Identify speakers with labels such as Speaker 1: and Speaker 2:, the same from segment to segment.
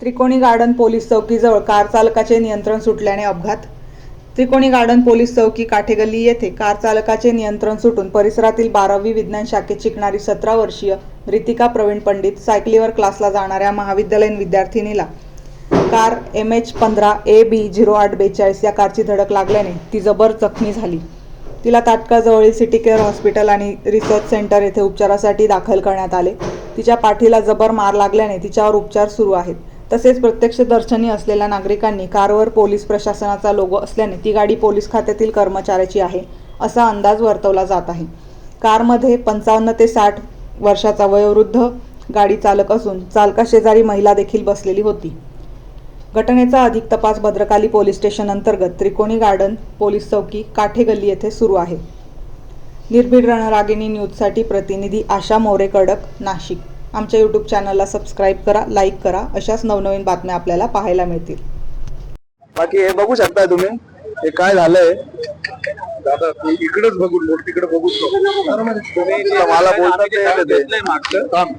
Speaker 1: त्रिकोणी garden police चौकीजवळ car चालकाचे नियंत्रण सुटल्याने अपघात. त्रिकोणी गार्डन पोलीस चौकी काठेगल्ली येथे कार चालकाचे नियंत्रण सुटून परिसरातील बारावी विज्ञान शाखेत शिकणारी सतरा वर्षीय रितिका प्रवीण पंडित सायकलीवर क्लासला जाणाऱ्या महाविद्यालयीन विद्यार्थिनीला कार एम एच पंधरा ए बी झिरो आठ बेचाळीस या कारची धडक लागल्याने ती जबर जखमी झाली. तिला तात्काळ जवळील सिटी केअर हॉस्पिटल आणि रिसर्च सेंटर येथे उपचारासाठी दाखल करण्यात आले. तिच्या पाठीला जबर मार लागल्याने तिच्यावर उपचार सुरू आहेत. तसेच प्रत्यक्षदर्शनी असलेल्या नागरिकांनी कारवर पोलीस प्रशासनाचा लोगो असल्याने ती गाडी पोलीस खात्यातील कर्मचाऱ्याची आहे असा अंदाज वर्तवला जात आहे. कारमध्ये पंचावन्न ते साठ वर्षाचा वयोवृद्ध गाडी चालक असून चालकाशेजारी महिला देखील बसलेली होती. घटनेचा अधिक तपास भद्रकाली पोलीस स्टेशन अंतर्गत त्रिकोणी गार्डन पोलीस चौकी काठे गल्ली येथे सुरू आहे. निर्भीड रणरागिणी न्यूजसाठी प्रतिनिधी आशा मोरे कडक नाशिक. आमच्या यूट्यूब चॅनलला सबस्क्राईब करा लाईक करा. अशाच नवनवीन बातम्या आपल्याला पाहायला मिळतील.
Speaker 2: बाकी हे बघू शकताय तुम्ही. हे काय झालंय?
Speaker 3: दादा तू इकडेच बघून बोल तिकडे
Speaker 2: तुम्ही मला बोलता ते येते ते.
Speaker 3: थांब.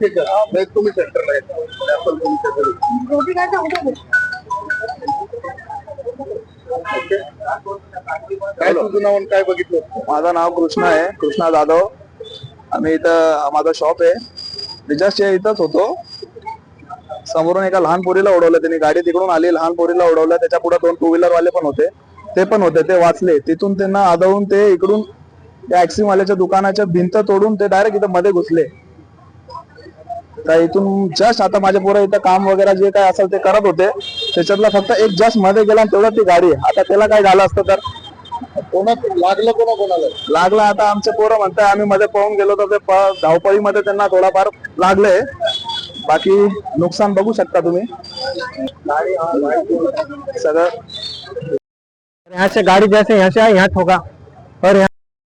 Speaker 3: ठीक आहे. नाही, तुम्ही सेंटरला. ओके. काय तुझं नाव आणि काय बघितलं?
Speaker 2: माझं नाव कृष्णा आहे. कृष्णा जाधव. आम्ही इथं माझा शॉप आहे. रिचार्जच्या इथंच होतो. समोरून एका लहान पोरीला उडवलं. त्यांनी गाडी तिकडून आली. लहान पोरीला उडवलं. त्याच्या पुढे दोन टू व्हीलर वाले पण होते. ते पण होते. ते वाचले. तिथून त्यांना आदळून ते इकडून त्या वाल्याच्या दुकानाच्या भिंत तोडून ते डायरेक्ट इथं मध्ये घुसले. तर इथून जस्ट आता माझ्या पोरं इथं काम वगैरे जे काय असेल ते करत होते. त्याच्यातला फक्त एक जस्टमध्ये गेला आणि तेवढं ती गाडी आता त्याला काय झालं असतं तर?
Speaker 3: कोणा लागलं कोणा कोणाला
Speaker 2: लागला आता आमचे पोरं म्हणताय आम्ही मध्ये पळून गेलो तर ते प- धावपळीमध्ये त्यांना थोडाफार लागलंय बाकी नुकसान बघू शकता तुम्ही. सगळं.
Speaker 4: यहाँ से गाड़ी जैसे यहाँ से आई यहाँ ठोका. और यहाँ